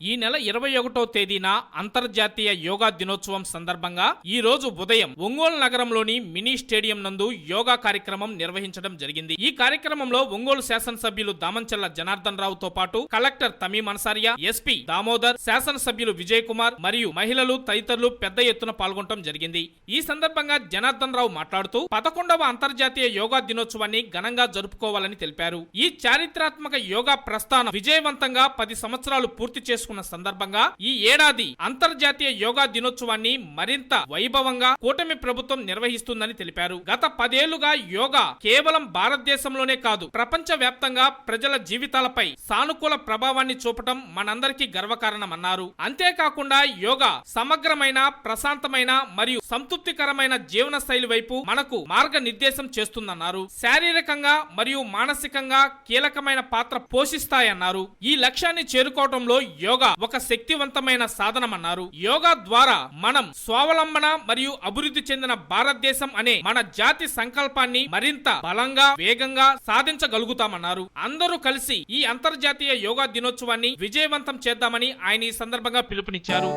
ఈ నెల ఇరవై ఒకటో తేదీన అంతర్జాతీయ యోగా దినోత్సవం సందర్భంగా ఈ రోజు ఉదయం ఒంగోలు నగరంలోని మినీ స్టేడియం నందు యోగా కార్యక్రమం నిర్వహించడం జరిగింది. ఈ కార్యక్రమంలో ఒంగోలు శాసనసభ్యులు దామంచెల్ల జనార్దన్ రావుతో పాటు కలెక్టర్ తమీం అన్సారియా ఎస్పీ దామోదర్ శాసనసభ్యులు విజయ్ కుమార్ మరియు మహిళలు తదితరులు పెద్ద ఎత్తున పాల్గొనడం జరిగింది. ఈ సందర్భంగా జనార్దన్ రావు మాట్లాడుతూ పదకొండవ అంతర్జాతీయ యోగా దినోత్సవాన్ని ఘనంగా జరుపుకోవాలని తెలిపారు. ఈ చారిత్రాత్మక యోగా ప్రస్థానం విజయవంతంగా పది సంవత్సరాలు పూర్తి చేసుకున్న సందర్భంగా ఈ ఏడాది అంతర్జాతీయ యోగా దినోత్సవాన్ని మరింత వైభవంగా కూటమి ప్రభుత్వం నిర్వహిస్తుందని తెలిపారు. గత పదేళ్ళుగా యోగా కేవలం భారతదేశంలోనే కాదు ప్రపంచ వ్యాప్తంగా ప్రజల జీవితాలపై సానుకూల ప్రభావాన్ని చూపటం మనందరికీ గర్వకారణమన్నారు. అంతేకాకుండా యోగా సమగ్రమైన ప్రశాంతమైన మరియు సంతృప్తికరమైన జీవన శైలి వైపు మనకు మార్గనిర్దేశం చేస్తుందన్నారు. శారీరకంగా మరియు మానసికంగా కీలకమైన పాత్ర పోషిస్తాయన్నారు. ఈ లక్ష్యాన్ని చేరుకోవడంలో యోగా ఒక శక్తివంతమైన సాధనమన్నారు. యోగా ద్వారా మనం స్వావలంబన మరియు అభివృద్ధి చెందిన భారతదేశం అనే మన జాతి సంకల్పాన్ని మరింత బలంగా వేగంగా సాధించగలుగుతామన్నారు. అందరూ కలిసి ఈ అంతర్జాతీయ యోగా దినోత్సవాన్ని విజయవంతం చేద్దామని ఆయన ఈ సందర్భంగా పిలుపునిచ్చారు.